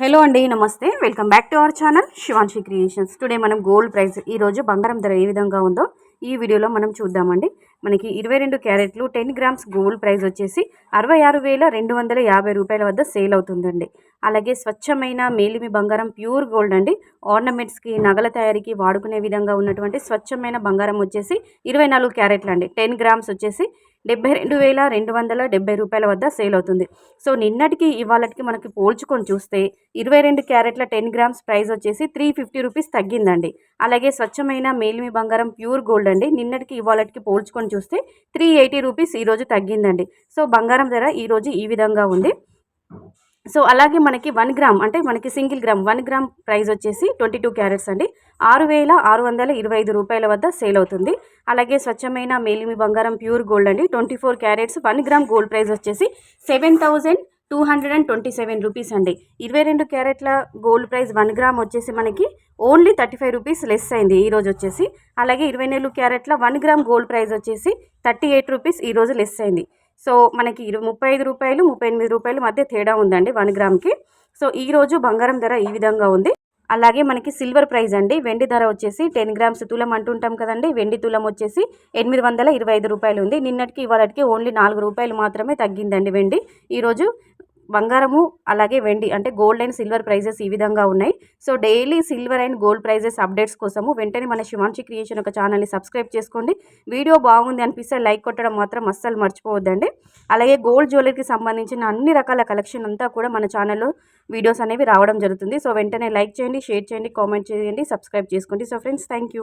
Hello అండి నమస్తే. Welcome back to our channel Shivanshi creations today మనం గోల్డ్ ప్రైస్ ఈరోజు బంగారం ధర ఏ విధంగా ఉందో ఈ వీడియోలో మనం చూద్దామండి. మనకి ఇరవై రెండు క్యారెట్లు టెన్ గ్రామ్స్ గోల్డ్ ప్రైస్ వచ్చేసి అరవై ఆరు వేల రెండు వందల యాభై రూపాయల వద్ద సేల్ అవుతుందండి. అలాగే స్వచ్ఛమైన మేలిమి బంగారం ప్యూర్ గోల్డ్ అండి. ఆర్నమెంట్స్కి నగల తయారీకి వాడుకునే విధంగా ఉన్నటువంటి స్వచ్ఛమైన బంగారం వచ్చేసి ఇరవై నాలుగు క్యారెట్లు అండి టెన్ గ్రామ్స్ వచ్చేసి డెబ్బై రెండు వేల రెండు వందల డెబ్బై రూపాయల వద్ద సేల్ అవుతుంది. సో నిన్నటికి ఇవాళకి మనకి పోల్చుకొని చూస్తే ఇరవై రెండు క్యారెట్ల టెన్ గ్రామ్స్ ప్రైస్ వచ్చేసి త్రీ ఫిఫ్టీ రూపీస్ తగ్గిందండి. అలాగే స్వచ్ఛమైన మేలిమి బంగారం ప్యూర్ గోల్డ్ అండి. నిన్నటికి ఇవాళకి పోల్చుకొని చూస్తే త్రీ ఎయిటీ రూపీస్ ఈరోజు తగ్గిందండి. సో బంగారం ధర ఈరోజు ఈ విధంగా ఉంది. సో అలాగే మనకి వన్ గ్రామ్ అంటే మనకి single gram one gram price వచ్చేసి ట్వంటీ టూ క్యారెట్స్ అండి. ఆరు వేల ఆరు వందల ఇరవై ఐదు రూపాయల వద్ద సేల్ అవుతుంది. అలాగే స్వచ్ఛమైన మేలిమి బంగారం ప్యూర్ గోల్డ్ అండి. Twenty four carats one gram gold price వచ్చేసి seven thousand two hundred and twenty seven rupees అండి. ఇరవై రెండు క్యారెట్ల గోల్డ్ ప్రైస్ వన్ గ్రామ్ వచ్చేసి మనకి only thirty five rupees less అయింది ఈ రోజు వచ్చేసి. అలాగే ఇరవై నాలుగు క్యారెట్ల వన్ గ్రామ్ గోల్డ్ ప్రైస్ వచ్చేసి థర్టీ ఎయిట్ రూపీస్ ఈ రోజు లెస్ అయింది. సో మనకి ఇరు ముప్పై ఐదు రూపాయలు ముప్పై ఎనిమిది రూపాయల మధ్య తేడా ఉందండి వన్ గ్రామ్కి. సో ఈరోజు బంగారం ధర ఈ విధంగా ఉంది. అలాగే మనకి సిల్వర్ ప్రైస్ అండి. వెండి ధర వచ్చేసి టెన్ గ్రామ్స్ తులం అంటుంటాం కదండి. వెండి తులం వచ్చేసి ఎనిమిది వందల ఇరవై ఐదు రూపాయలు ఉంది. నిన్నటికి ఇవాళకి ఓన్లీ నాలుగు రూపాయలు మాత్రమే తగ్గిందండి వెండి. ఈరోజు బంగారము అలాగే వెండి అంటే గోల్డ్ అండ్ సిల్వర్ ప్రైజెస్ ఈ విధంగా ఉన్నాయి. So daily silver and gold prices updates కోసము వెంటనే మన శివాంశి క్రియేషన్ ఒక ఛానల్ని సబ్స్క్రైబ్ చేసుకోండి. వీడియో బాగుంది అనిపిస్తే లైక్ కొట్టడం మాత్రం అస్సలు మర్చిపోవద్దండి. అలాగే గోల్డ్ జ్యువెలరీకి సంబంధించిన అన్ని రకాల కలెక్షన్ అంతా కూడా మన ఛానల్లో వీడియోస్ అనేవి రావడం జరుగుతుంది. సో వెంటనే లైక్ చేయండి షేర్ చేయండి కామెంట్ చేయండి సబ్స్క్రైబ్ చేసుకోండి. So friends thank